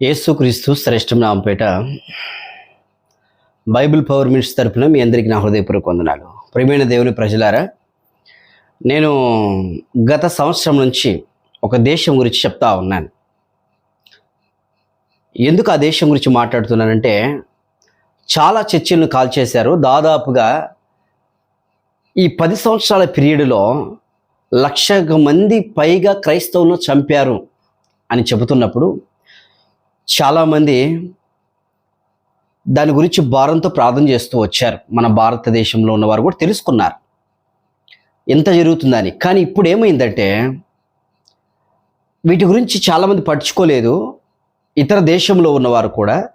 యేసుక్రీస్తు శ్రేష్టం నామపేట Bible power minutes తరపున మీ అందరికీ నా హృదయపూర్వక వందనాలు. ప్రియమైన దేవుని ప్రజలారా నేను గత సంవత్సరం నుంచి ఒక దేశం గురించి చెప్తా ఉన్నాను. ఎందుకు ఆ దేశం గురించి మాట్లాడుతున్నానంటే చాలా చర్చలను కాల్ చేశారు దాదాపుగా ఈ పది సంవత్సరాల పీరియడ్లో లక్ష మంది పైగా క్రైస్తవులను చంపారు అని చెబుతున్నప్పుడు చాలామంది దాని గురించి భారంతో ప్రార్థన చేస్తూ వచ్చారు. మన భారతదేశంలో ఉన్నవారు కూడా తెలుసుకున్నారు. ఎంత జరుగుతుందని. కానీ ఇప్పుడు ఏమైందంటే వీటి గురించి చాలామంది పట్టించుకోలేదు. ఇతర దేశంలో ఉన్నవారు కూడా.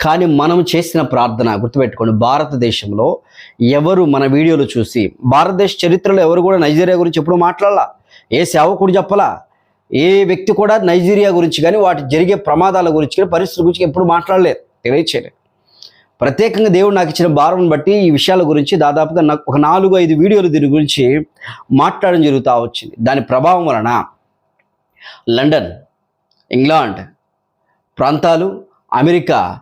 కానీ మనం చేసిన ప్రార్థన గుర్తుపెట్టుకోండి. భారతదేశంలో ఎవరు మన వీడియోలు చూసి భారతదేశ చరిత్రలో ఎవరు కూడా నైజీరియా గురించి ఎప్పుడు మాట్లాడాలా. ఏ సేవకుడు చెప్పలా. ఏ వ్యక్తి కూడా నైజీరియా గురించి కానీ వాటి జరిగే ప్రమాదాల గురించి కానీ పరిస్థితుల గురించి ఎప్పుడు మాట్లాడలేదు. తెలియచేయలేదు. ప్రత్యేకంగా దేవుడు నాకు ఇచ్చిన భారం బట్టి ఈ విషయాల గురించి దాదాపుగా నాకు ఒక నాలుగు ఐదు వీడియోలు దీని గురించి మాట్లాడడం జరుగుతూ వచ్చింది. దాని ప్రభావం వలన లండన్ ఇంగ్లాండ్ ప్రాంతాలు అమెరికా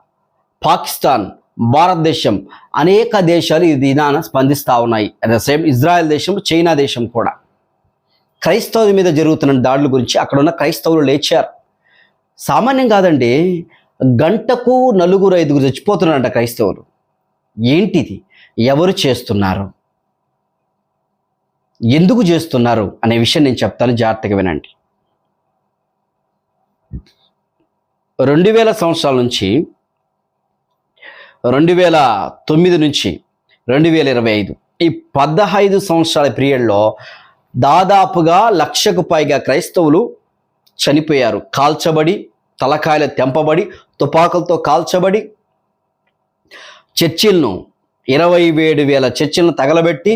పాకిస్తాన్ భారతదేశం అనేక దేశాలు ఈ దినాన స్పందిస్తూ ఉన్నాయి. అట్ ద సేమ్ ఇజ్రాయెల్ దేశం చైనా దేశం కూడా. క్రైస్తవుల మీద జరుగుతున్న దాడుల గురించి అక్కడ ఉన్న క్రైస్తవులు లేచారు. సామాన్యం కాదండి గంటకు నలుగురు ఐదుగురు చచ్చిపోతున్నారంట క్రైస్తవులు. ఏంటిది? ఎవరు చేస్తున్నారు? ఎందుకు చేస్తున్నారు? అనే విషయం నేను చెప్తాను జాగ్రత్తగా వినండి. రెండు వేల సంవత్సరాల నుంచి రెండు వేల తొమ్మిది నుంచి రెండు వేల ఇరవై ఐదు ఈ పదహైదు సంవత్సరాల పీరియడ్లో దాదాపుగా లక్షకు పైగా క్రైస్తవులు చనిపోయారు. కాల్చబడి తలకాయలు తెంపబడి తుపాకులతో కాల్చబడి చర్చిలను ఇరవై ఏడు వేల చర్చిలను తగలబెట్టి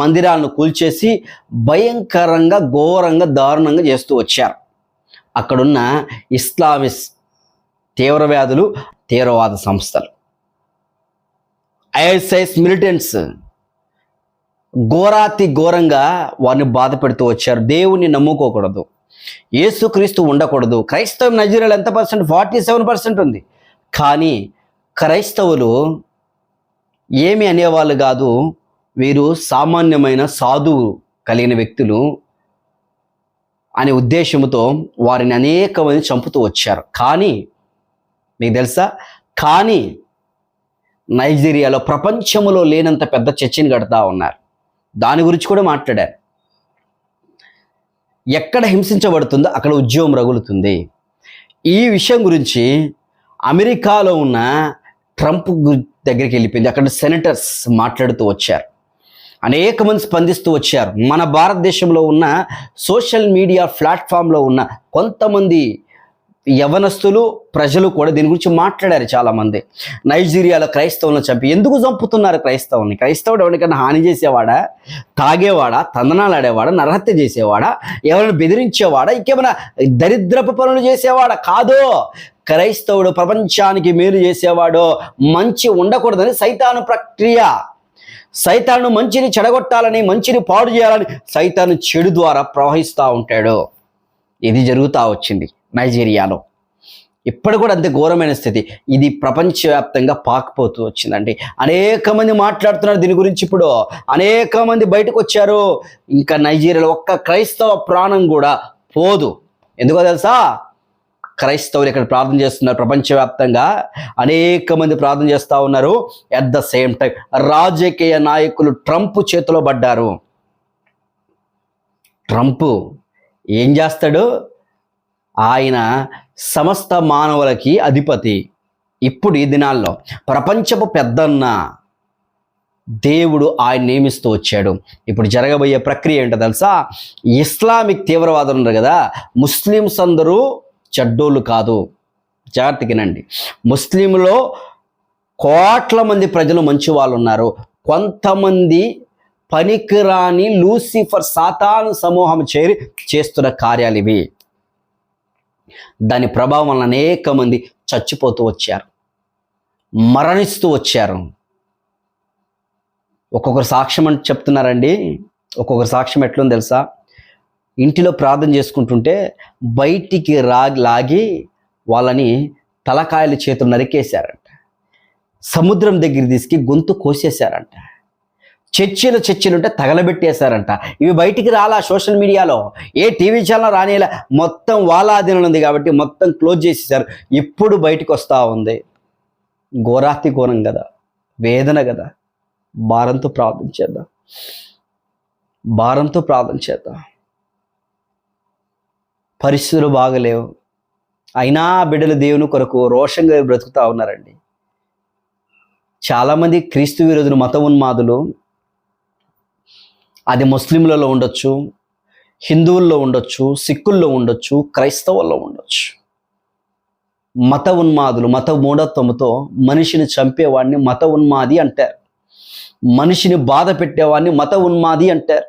మందిరాలను కూల్చేసి భయంకరంగా ఘోరంగా దారుణంగా చేస్తూ వచ్చారు. అక్కడున్న ఇస్లామిస్ తీవ్రవ్యాధులు తీవ్రవాద సంస్థలు ఐఎస్ఐఎస్ మిలిటెంట్స్ ఘోరాతి ఘోరంగా వారిని బాధ పెడుతూ వచ్చారు. దేవుణ్ణి నమ్ముకోకూడదు. యేసుక్రీస్తు ఉండకూడదు. క్రైస్తవం నైజీరియాలో ఎంత పర్సెంట్? ఫార్టీ సెవెన్ పర్సెంట్ ఉంది. కానీ క్రైస్తవులు ఏమి అనేవాళ్ళు కాదు. వీరు సామాన్యమైన సాధువు కలిగిన వ్యక్తులు అనే ఉద్దేశంతో వారిని అనేక మంది చంపుతూ వచ్చారు. కానీ మీకు తెలుసా? కానీ నైజీరియాలో ప్రపంచంలో లేనంత పెద్ద చర్చిని కడతా ఉన్నారు. దాని గురించి కూడా మాట్లాడారు. ఎక్కడ హింసించబడుతుందో అక్కడ ఉద్యోగం రగులుతుంది. ఈ విషయం గురించి అమెరికాలో ఉన్న ట్రంప్ దగ్గరికి వెళ్ళిపోయింది. అక్కడ సెనేటర్స్ మాట్లాడుతూ వచ్చారు. అనేక మంది స్పందిస్తూ వచ్చారు. మన భారతదేశంలో ఉన్న సోషల్ మీడియా ప్లాట్ఫామ్లో ఉన్న కొంతమంది యవనస్తులు ప్రజలు కూడా దీని గురించి మాట్లాడారు చాలామంది. నైజీరియాలో క్రైస్తవులను చంపి ఎందుకు చంపుతున్నారు క్రైస్తవుని క్రైస్తవుడు ఎవరికైనా హాని చేసేవాడా? తాగేవాడా? తందనాలు ఆడేవాడా? నరహత్య చేసేవాడా? ఎవరిని బెదిరించేవాడా? ఇంకేమైనా దరిద్రపు పనులు చేసేవాడా? కాదో. క్రైస్తవుడు ప్రపంచానికి మేలు చేసేవాడు. మంచి ఉండకూడదని సైతాను ప్రక్రియ. సైతాను మంచిని చెడగొట్టాలని మంచిని పాడు చేయాలని సైతాను చెడు ద్వారా ప్రవహిస్తూ ఉంటాడు. ఇది జరుగుతూ వచ్చింది. నైజీరియాలో. ఇప్పుడు కూడా అంతే ఘోరమైన స్థితి. ఇది ప్రపంచవ్యాప్తంగా పాకపోతూ వచ్చిందండి. అనేక మంది మాట్లాడుతున్నారు దీని గురించి ఇప్పుడు. అనేక మంది బయటకు వచ్చారు ఇంకా నైజీరియాలో ఒక్క క్రైస్తవ ప్రాణం కూడా పోదు. ఎందుకో తెలుసా? క్రైస్తవులు ఇక్కడ ప్రార్థన చేస్తున్నారు ప్రపంచవ్యాప్తంగా. అనేక మంది ప్రార్థన చేస్తూ ఉన్నారు. అట్ ద సేమ్ టైం రాజకీయ నాయకులు ట్రంప్ చేతిలో పడ్డారు. ట్రంప్ ఏం చేస్తాడు? ఆయన సమస్త మానవులకి అధిపతి. ఇప్పుడు ఈ దినాల్లో ప్రపంచపు పెద్దన్న దేవుడు ఆయన నియమిస్తూ వచ్చాడు. ఇప్పుడు జరగబోయే ప్రక్రియ ఏంటో తెలుసా? ఇస్లామిక్ తీవ్రవాదులు ఉన్నారు కదా ముస్లిమ్స్ అందరూ చెడ్డోళ్ళు కాదు. జాగ్రత్తకినండి ముస్లింలో కోట్ల మంది ప్రజలు మంచి వాళ్ళు ఉన్నారు. కొంతమంది పనికిరాని లూసిఫర్ సాతాను సమూహం చేరి చేస్తున్న కార్యాలు ఇవి. దాని ప్రభావం వలన అనేక మంది చచ్చిపోతూ వచ్చారు. మరణిస్తూ వచ్చారు. ఒక్కొక్కరు సాక్ష్యం అంటే చెప్తున్నారండి. ఒక్కొక్కరు సాక్ష్యం ఎట్లుంది తెలుసా? ఇంటిలో ప్రార్థన చేసుకుంటుంటే బయటికి రాగి లాగి వాళ్ళని తలకాయల చేతులు నరికేశారంట. సముద్రం దగ్గర తీసుకు గొంతు కోసేశారంట. చర్చిలు చర్చిలు ఉంటే తగలబెట్టేశారంట. ఇవి బయటికి రాలా సోషల్ మీడియాలో. ఏ టీవీ ఛానల్ రానేలా మొత్తం వాళ్ళ ఉంది కాబట్టి మొత్తం క్లోజ్ చేసేసారు ఇప్పుడు బయటికి వస్తూ ఉంది. ఘోరాతి ఘోరం కదా. వేదన కదా. భారంతో ప్రార్థన చేద్దాం. భారంతో ప్రార్థన చేద్దాం. పరిస్థితులు బాగలేవు. అయినా బిడ్డలు దేవుని కొరకు రోషంగా బ్రతుకుతూ ఉన్నారండి. చాలామంది క్రీస్తు విరోధులు మత ఉన్మాదులు అది ముస్లింలలో ఉండొచ్చు హిందువుల్లో ఉండొచ్చు సిక్కుల్లో ఉండొచ్చు క్రైస్తవుల్లో ఉండొచ్చు. మత ఉన్మాదులు మత మూఢత్వంతో మనిషిని చంపేవాడిని మత ఉన్మాది అంటారు. మనిషిని బాధ పెట్టేవాడిని మత ఉన్మాది అంటారు.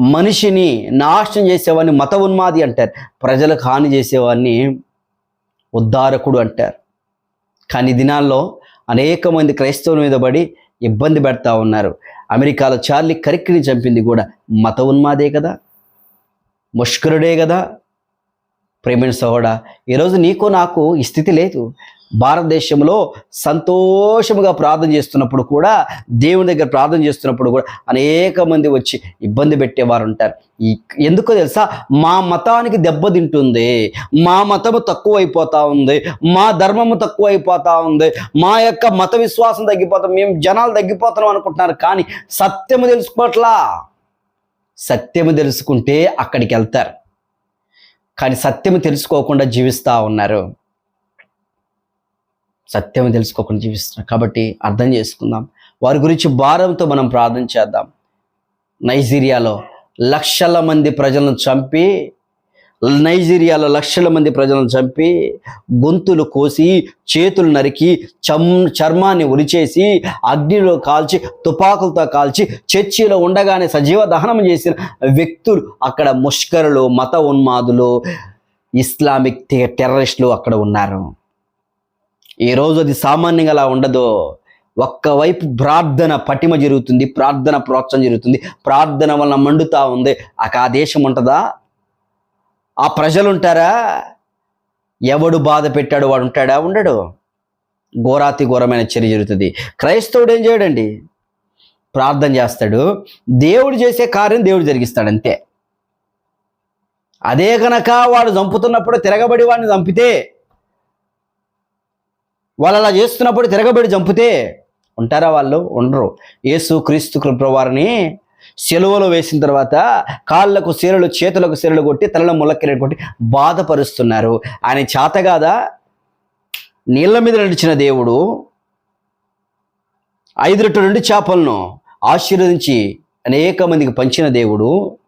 మనిషిని నాశనం చేసేవాడిని మత ఉన్మాది అంటారు. ప్రజలకు హాని చేసేవాడిని ఉద్ధారకుడు అంటారు. కానీ దినాల్లో అనేక మంది క్రైస్తవుల మీద పడి ఇబ్బంది పెడతా ఉన్నారు. అమెరికాలో చార్లీ కరిక్కిని చంపింది కూడా మత ఉన్మాదే కదా ముష్కరుడే కదా. ప్రేమిణ సహోడా ఈరోజు నీకు నాకు ఈ స్థితి లేదు. భారతదేశంలో సంతోషముగా ప్రార్థన చేస్తున్నప్పుడు కూడా దేవుని దగ్గర ప్రార్థన చేస్తున్నప్పుడు కూడా అనేక మంది వచ్చి ఇబ్బంది పెట్టేవారు ఉంటారు. ఈ ఎందుకో తెలుసా? మా మతానికి దెబ్బతింటుంది మా మతము తక్కువైపోతా ఉంది. మా ధర్మము తక్కువైపోతా ఉంది. మా యొక్క మత విశ్వాసం తగ్గిపోతాం మేము జనాలు తగ్గిపోతున్నాం అనుకుంటున్నారు. కానీ సత్యము తెలుసుకోవట్లా? సత్యము తెలుసుకుంటే అక్కడికి వెళ్తారు. కానీ సత్యము తెలుసుకోకుండా జీవిస్తూ ఉన్నారు. సత్యం తెలుసుకోకుండా జీవిస్తున్నారు కాబట్టి అర్థం చేసుకుందాం. వారి గురించి భారంతో మనం ప్రార్థన చేద్దాం. నైజీరియాలో లక్షల మంది ప్రజలను చంపి నైజీరియాలో లక్షల మంది ప్రజలను చంపి గొంతులు కోసి చేతులు నరికి చమ్ చర్మాన్ని ఉరిచేసి అగ్నిలో కాల్చి తుపాకులతో కాల్చి చర్చిలో ఉండగానే సజీవ దహనం చేసిన వ్యక్తులు అక్కడ ముష్కరులు మత ఉన్మాదులు ఇస్లామిక్ టెర్రరిస్టులు అక్కడ ఉన్నారు. ఈరోజు అది సామాన్యంగా అలా ఉండదు ఒక్కవైపు ప్రార్థన పటిమ జరుగుతుంది ప్రార్థన ప్రోత్సాహం జరుగుతుంది ప్రార్థన వలన మండుతా ఉంది. అక ఆ దేశం ఉంటుందా? ఆ ప్రజలు ఉంటారా? ఎవడు బాధ పెట్టాడు వాడు ఉంటాడా? ఉండడు. ఘోరాతి ఘోరమైన చర్య జరుగుతుంది. క్రైస్తవుడు ఏం చేయడండి? ప్రార్థన చేస్తాడు. దేవుడు చేసే కార్యం దేవుడు జరిగిస్తాడు అంతే. అదే కనుక వాడు చంపుతున్నప్పుడు తిరగబడి వాడిని చంపితే వాళ్ళు అలా చేస్తున్నప్పుడు తిరగబడి చంపితే ఉంటారా వాళ్ళు? ఉండరు. యేసు క్రీస్తు కృప్రవారిని సెలవులో వేసిన తర్వాత కాళ్ళకు సీరలు చేతులకు సీరలు కొట్టి తలలో ములక్కిరలు కొట్టి బాధపరుస్తున్నారు. ఆయన చేతగాదా? నీళ్ళ మీద నడిచిన దేవుడు ఐదు రెట్టు రెండు చేపలను ఆశీర్వదించి అనేక మందికి పంచిన దేవుడు.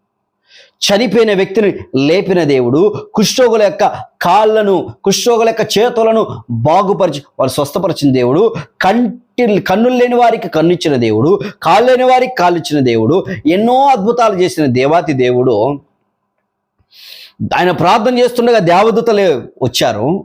చనిపోయిన వ్యక్తిని లేపిన దేవుడు కుష్ఠోగుల యొక్క కాళ్ళను కుష్ఠోగుల యొక్క చేతులను బాగుపరిచి వారు స్వస్థపరిచిన దేవుడు కంటి కన్నులు లేని వారికి కన్నుచ్చిన దేవుడు కాళ్ళు లేని వారికి కాళ్ళు ఇచ్చిన దేవుడు ఎన్నో అద్భుతాలు చేసిన దేవాతి దేవుడు. ఆయన ప్రార్థన చేస్తుండగా దేవదూతలే వచ్చారు.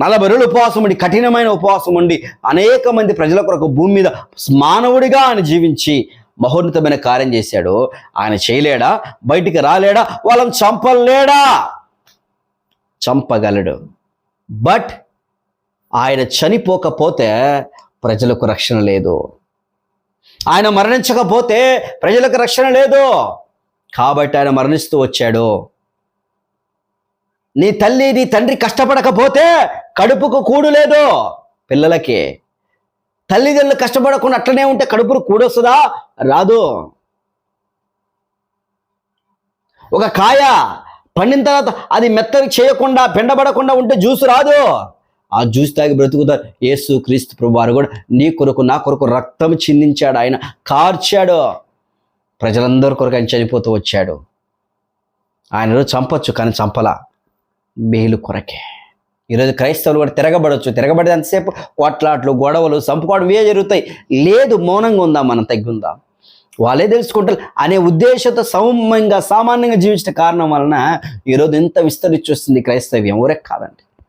నలభై రోజులు ఉపవాసం ఉండి కఠినమైన ఉపవాసం ఉండి అనేక మంది ప్రజల కొరకు భూమి మీద మానవుడిగా ఆయన జీవించి మహోన్నతమైన కార్యం చేశాడు. ఆయన చేయలేడా? బయటికి రాలేడా? వాళ్ళని చంపలేడా? చంపగలడు. బట్ ఆయన చనిపోకపోతే ప్రజలకు రక్షణ లేదు. ఆయన మరణించకపోతే ప్రజలకు రక్షణ లేదు. కాబట్టి ఆయన మరణిస్తూ వచ్చాడు. నీ తల్లి నీ తండ్రి కష్టపడకపోతే కడుపుకు కూడు లేదు పిల్లలకి. తల్లిదండ్రులు కష్టపడకుండా అట్లనే ఉంటే కడుపుకు కూడొస్తుందా? రాదు. ఒక కాయ పండిన తర్వాత అది మెత్తగా చేయకుండా పెండబడకుండా ఉంటే జ్యూస్ రాదు. ఆ జ్యూస్ తాగి బ్రతుకుతారు. యేసు క్రీస్తు ప్రభు వారు కూడా నీ కొరకు నా కొరకు రక్తం చిందించాడు ఆయన. కార్చాడు. ప్రజలందరి కొరకు ఆయన చనిపోతూ వచ్చాడు. ఆయన చంపొచ్చు కానీ చంపలా. మేలు కొరకే. ఈరోజు క్రైస్తవులు కూడా తిరగబడవచ్చు తిరగబడితే అంతసేపు కొట్లాట్లు గొడవలు సంపుకోవడం ఇవే జరుగుతాయి. లేదు మౌనంగా ఉందాం మనం తగ్గుందాం? వాళ్ళే తెలుసుకుంటారు. అనే ఉద్దేశంతో సౌమ్యంగా సామాన్యంగా జీవించిన కారణం వలన ఈరోజు ఎంత విస్తరించి వస్తుంది క్రైస్తవ్యం. ఊరే కాదండి.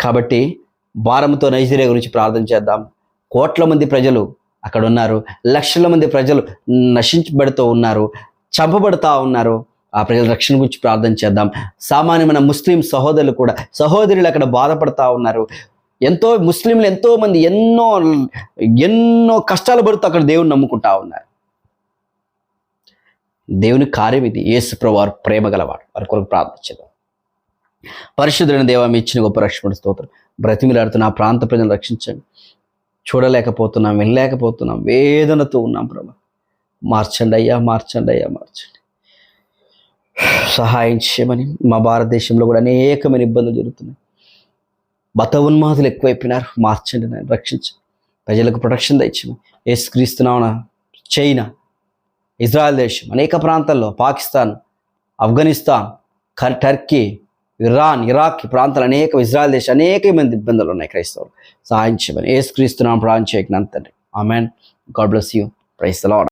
కాబట్టి భారంతో నైజీరియా గురించి ప్రార్థన చేద్దాం. కోట్ల మంది ప్రజలు అక్కడ ఉన్నారు లక్షల మంది ప్రజలు నశించబడుతూ ఉన్నారు. చంపబడుతూ ఉన్నారు. ఆ ప్రజల రక్షణ గురించి ప్రార్థన చేద్దాం. సామాన్యమైన ముస్లిం సహోదరులు కూడా సహోదరులు అక్కడ బాధపడతా ఉన్నారు. ఎంతో ముస్లింలు ఎంతో మంది ఎన్నో ఎన్నో కష్టాలు పడుతూ అక్కడ దేవుని నమ్ముకుంటా ఉన్నారు. దేవుని కార్యం ఇది. యేసు ప్రభు వారు ప్రేమ గలవాడు వారి కొరకు ప్రార్థించదాం పరిశుద్ధులైన దేవా మీ ఇచ్చిన గొప్ప రక్షణ స్తోత్రం. బ్రతిమిలాడుతున్న ఆ ప్రాంత ప్రజలను రక్షించండి. చూడలేకపోతున్నాం వెళ్ళలేకపోతున్నాం వేదనతో ఉన్నాం ప్రభా. మార్చండి అయ్యా మార్చండి అయ్యా మార్చండి. సహాయం చేయమని మా భారతదేశంలో కూడా అనేకమైన ఇబ్బందులు జరుగుతున్నాయి. మత ఉన్మాదులు ఎక్కువైపోయినారు. మార్చండి నేను రక్షించండి. ప్రజలకు ప్రొటెక్షన్ తెచ్చి ఏసుక్రీస్తున్నావున చైనా ఇజ్రాయెల్ దేశం అనేక ప్రాంతాల్లో Pakistan Afghanistan Turkey Iran Iraq ఈ ప్రాంతాలు అనేక ఇజ్రాయెల్ దేశం అనేక మంది ఇబ్బందులు ఉన్నాయి క్రైస్తవులు. సహాయం చేయమని. ఏసుక్రీస్తున్నాం ప్రాణం చేయకనంతండి amen. God bless you. Praise lord